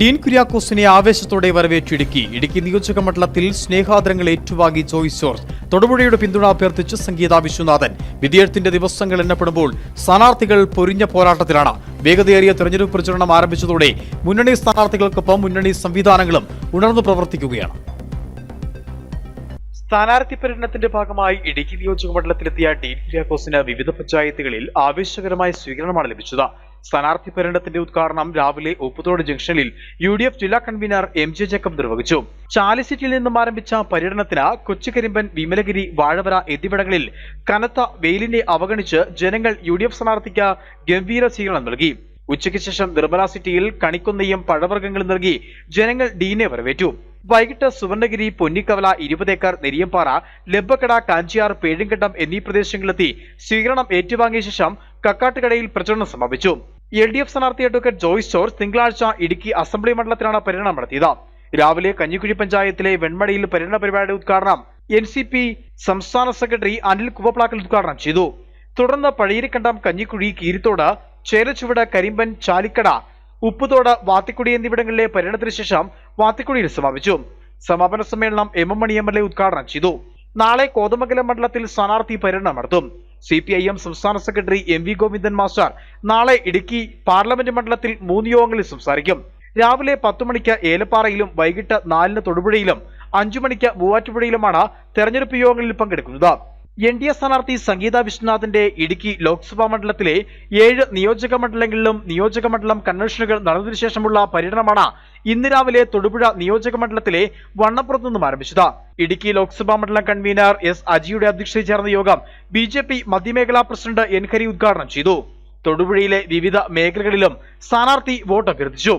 ഡീൻ കുര്യാക്കോസിനെ ആവേശത്തോടെ വരവേറ്റു ഇടുക്കി. ഇടുക്കി നിയോജക മണ്ഡലത്തിൽ സ്നേഹാദരങ്ങൾ ഏറ്റുവാങ്ങി ജോയ്സ് ജോർജ് തൊടുപുഴയുടെ പിന്തുണ അഭ്യർത്ഥിച്ച് സംഗീത വിശ്വനാഥൻ. വിധിയെഴുത്തിന്റെ ദിവസങ്ങൾ എണ്ണപ്പെടുമ്പോൾ സ്ഥാനാർത്ഥികൾ പൊരിഞ്ഞ പോരാട്ടത്തിലാണ്. വേഗതയേറിയ തെരഞ്ഞെടുപ്പ് പ്രചരണം ആരംഭിച്ചതോടെ മുന്നണി സ്ഥാനാർത്ഥികൾക്കൊപ്പം മുന്നണി സംവിധാനങ്ങളും ഉണർന്നു പ്രവർത്തിക്കുകയാണ്. സ്ഥാനാർത്ഥി പര്യടനത്തിന്റെ ഭാഗമായി ഇടുക്കി നിയോജക മണ്ഡലത്തിലെത്തിയ ഡീൻ കുര്യാക്കോസിന് വിവിധ പഞ്ചായത്തുകളിൽ ആവേശകരമായ സ്വീകരണമാണ് ലഭിച്ചത്. സ്ഥാനാർത്ഥി പര്യടനത്തിന്റെ ഉദ്ഘാടനം രാവിലെ ഉപ്പുതോട് ജംഗ്ഷനിൽ യു ഡി എഫ് ജില്ലാ കൺവീനർ എം ജെ ജേക്കബ് നിർവഹിച്ചു. ചാലിസിറ്റിയിൽ നിന്നും ആരംഭിച്ച പര്യടനത്തിന് കൊച്ചുകരിമ്പൻ വിമലഗിരി വാഴവര എന്നിവിടങ്ങളിൽ കനത്ത വെയിലിനെ അവഗണിച്ച് ജനങ്ങൾ യു ഡി എഫ് സ്ഥാനാർത്ഥിക്ക് ഗംഭീര സ്വീകരണം നൽകി. ഉച്ചയ്ക്ക് ശേഷം നിർമ്മല സിറ്റിയിൽ കണിക്കുന്നയും പഴവർഗങ്ങളും നൽകി ജനങ്ങൾ ഡീനെ വരവേറ്റു. വൈകിട്ട് സുവർണഗിരി പൊന്നിക്കവല ഇരുപതേക്കർ നെരിയമ്പാറ ലബ്ബക്കട കാഞ്ചിയാർ പേഴുങ്കണ്ടം എന്നീ പ്രദേശങ്ങളിലെത്തി സ്വീകരണം ഏറ്റുവാങ്ങിയ ശേഷം കക്കാട്ടുകടയിൽ പ്രചരണം സമാപിച്ചു. എൽ ഡി എഫ് സ്ഥാനാർത്ഥി അഡ്വക്കേറ്റ് ജോയ്സ് ജോർജ് തിങ്കളാഴ്ച ഇടുക്കി അസംബ്ലി മണ്ഡലത്തിലാണ് പര്യടനം നടത്തിയത്. രാവിലെ കഞ്ഞിക്കുഴി പഞ്ചായത്തിലെ വെൺമടിയിൽ പര്യടന പരിപാടി ഉദ്ഘാടനം എൻ സി പി സംസ്ഥാന സെക്രട്ടറി അനിൽ കുവപ്ലാക്കൽ ഉദ്ഘാടനം ചെയ്തു. തുടർന്ന് പഴയരിക്കണ്ടം കഞ്ഞിക്കുഴി കീരിത്തോട് ചേരച്ചുവട് കരിമ്പൻ ചാലിക്കട ഉപ്പുതോട് വാത്തിക്കുടി എന്നിവിടങ്ങളിലെ പര്യടനത്തിന് ശേഷം വാത്തിക്കുടിയിൽ സമാപിച്ചു. സമാപന സമ്മേളനം M M Mani M L A ഉദ്ഘാടനം ചെയ്തു. നാളെ കോതമംഗലം മണ്ഡലത്തിൽ സ്ഥാനാർത്ഥി പര്യടനം നടത്തും. സി പി ഐ എം സംസ്ഥാന secretary M V Govindan master നാളെ ഇടുക്കി പാർലമെന്റ് മണ്ഡലത്തിൽ മൂന്ന് യോഗങ്ങളിൽ സംസാരിക്കും. രാവിലെ പത്തു മണിക്ക് ഏലപ്പാറയിലും വൈകിട്ട് നാലിന് തൊടുപുഴയിലും അഞ്ചു മണിക്ക് മൂവാറ്റുപുഴയിലുമാണ് തെരഞ്ഞെടുപ്പ് യോഗങ്ങളിൽ പങ്കെടുക്കുന്നത്. എൻ ഡി എ സ്ഥാനാർത്ഥി സംഗീത വിശ്വനാഥിന്റെ ഇടുക്കി ലോക്സഭാ മണ്ഡലത്തിലെ ഏഴ് നിയോജക മണ്ഡലങ്ങളിലും നിയോജക മണ്ഡലം കൺവെൻഷനുകൾ നടന്നതിനു ശേഷമുള്ള പര്യടനമാണ് ഇന്ന് രാവിലെ തൊടുപുഴ നിയോജക മണ്ഡലത്തിലെ വണ്ണപ്പുറത്തു നിന്നും ആരംഭിച്ചത്. ഇടുക്കി ലോക്സഭാ മണ്ഡലം കൺവീനർ എസ് അജിയുടെ അധ്യക്ഷതയിൽ ചേർന്ന യോഗം ബി ജെ പി മധ്യമേഖലാ പ്രസിഡന്റ് എൻ ഹരി ഉദ്ഘാടനം ചെയ്തു. തൊടുപുഴയിലെ വിവിധ മേഖലകളിലും സ്ഥാനാർത്ഥി വോട്ട് അഭ്യർത്ഥിച്ചു.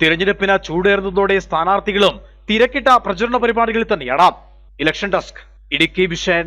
തിരഞ്ഞെടുപ്പിന് ചൂടേറുന്നതോടെ സ്ഥാനാർത്ഥികളും തിരക്കിട്ട പ്രചരണ പരിപാടികളിൽ തന്നെയാണ് ഇലക്ഷൻ ഡെസ്ക് ഇടുക്കി വിഷൻ